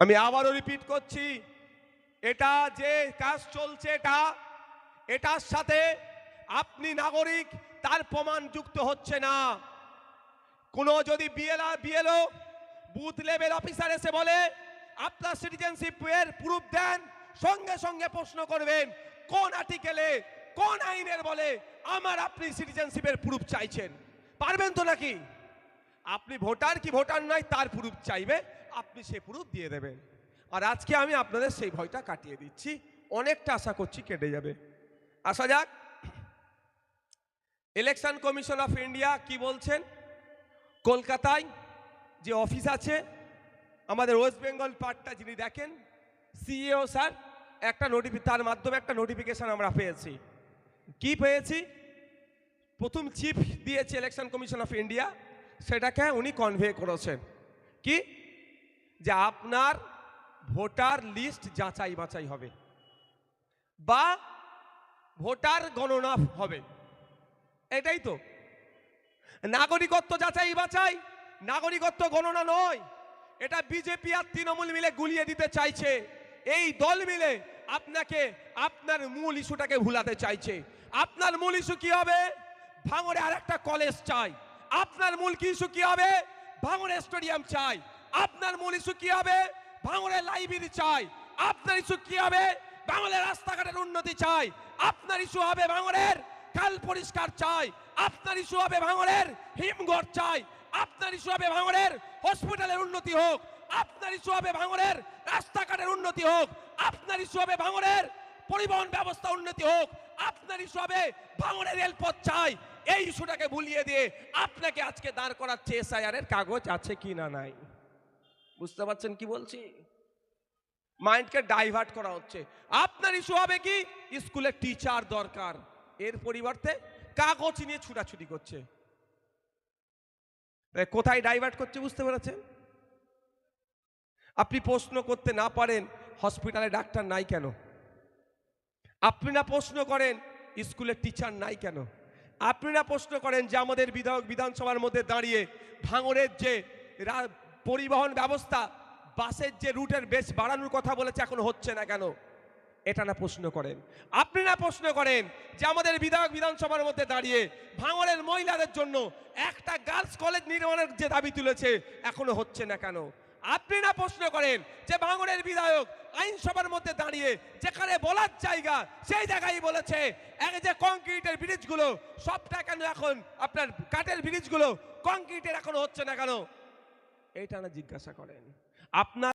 আমি আবারও রিপিট করছি। এটা যে কাজ চলছে, এটা, এটার সাথে আপনি নাগরিক, তার প্রমাণ যুক্ত হচ্ছে না। কোনো যদি বিএলআ বিএলও বুথ লেভেল অফিসার এসে বলে, আপনার সিটিজেনশিপের প্রুফ দেন, সঙ্গে সঙ্গে প্রশ্ন করবেন, কোন আর্টিকেলে কোন আইনের বলে আমার আপনি সিটিজেনশিপের প্রুফ চাইছেন? পারবেন তো নাকি? আপনি ভোটার কি ভোটার নয়, তার প্রুফ চাইবে। আপনি সে প্রুফ দিয়ে দেবেন। আর আজকে আমি আপনাদের সেই ভয়টা কাটিয়ে দিচ্ছি। অনেকটা আশা করছি কেটে যাবে। আসা যাক। ইলেকশন কমিশন অফ ইন্ডিয়া কি বলছেন? কলকাতায় যে অফিস আছে, আমাদের ওয়েস্ট বেঙ্গল পার্টটা যিনি দেখেন সিইও স্যার, একটা নোটিফি তার মাধ্যমে একটা নোটিফিকেশন আমরা পেয়েছি। কি পেয়েছি? প্রথম চিফ দিয়েছে ইলেকশন কমিশন অফ ইন্ডিয়া সেটাকে উনি কনভে করেছেন। কি? যে আপনার ভোটার লিস্ট যাচাই বাছাই হবে বা ভোটার গণনা হবে। এটাই তো। নাগরিকত্ব যাচাই বাছাই, নাগরিকত্ব গণনা নয়। এটা বিজেপি আর তৃণমূল মিলে গুলিয়ে দিতে চাইছে। এই দল মিলে আপনাকে, আপনার মূল ইস্যুটাকে ভুলাতে চাইছে। আপনার মূল ইস্যু কি হবে? ভাঙড়ে আর একটা কলেজ চাই। আপনার মূল কি ইস্যু কি হবে? ভাঙড়ে স্টেডিয়াম চাই। আপনার মূল ইস্যু কি হবে? ভাঙড়ে লাইব্রেরি চাই। আপনার ইস্যু কি হবে? বাংলার রাস্তাঘাটের উন্নতি চাই। আপনার ইস্যু হবে ভাঙড়ের কাল পরিষ্কার চাই। আপনার ইস্যু হবে ভাঙড়ের হিমঘর চাই। আপনার ইস্যু হবে ভাঙড়ের হসপিটালের উন্নতি হোক। আপনার ইস্যু হবে ভাঙড়ের রাস্তাঘাটের উন্নতি হোক। আপনার ইস্যু হবে ভাঙড়ের পরিবহন ব্যবস্থা উন্নতি হোক। আপনার ইস্যু হবে ভাঙড়ের রেলপথ চাই। এই ইস্যুটাকে ভুলিয়ে দিয়ে আপনাকে আজকে দাঁড় করাচ্ছে এসআইআর এর কাগজ আছে কি না নাই? বুঝতে পারছেন কি বলছি? মাইন্ডকে ডাইভার্ট করা হচ্ছে। আপনার ইস্যু হবে কি? স্কুলে টিচার দরকার। এর পরিবর্তে কাগজ নিয়ে ছুটাছুটি করছে। কোথায় ডাইভার্ট করছে বুঝতে পেরেছেন? আপনি প্রশ্ন করতে না পারেন হসপিটালে ডাক্তার নাই কেন? আপনি না প্রশ্ন করেন স্কুলের টিচার নাই কেন? আপনি না প্রশ্ন করেন যে আমাদের বিধায়ক বিধানসভার মধ্যে দাঁড়িয়ে ভাঙড়ের যে পরিবহন ব্যবস্থা, বাসের যে রুটের বেশ বাড়ানোর কথা বলেছে, এখন হচ্ছে না কেন? এটা না প্রশ্ন করেন। আপনি না প্রশ্ন করেন যে আমাদের বিধায়ক বিধানসভার মধ্যে দাঁড়িয়ে ভাঙড়ের মহিলাদের জন্য একটা গার্লস কলেজ নির্মাণের যে দাবি তুলেছে, এখনও হচ্ছে না কেন? আপনি না প্রশ্ন করেন যে ভাঙড়ের বিধায়ক আইনসভার মধ্যে দাঁড়িয়ে যেখানে বলার জায়গা, সেই জায়গায় বলেছে এক যে কংক্রিটের ব্রিজগুলো, সবটা কেন এখন, আপনার কাঠের ব্রিজগুলো কংক্রিটের এখনও হচ্ছে না কেন? এইটা না জিজ্ঞাসা করেন। আপনার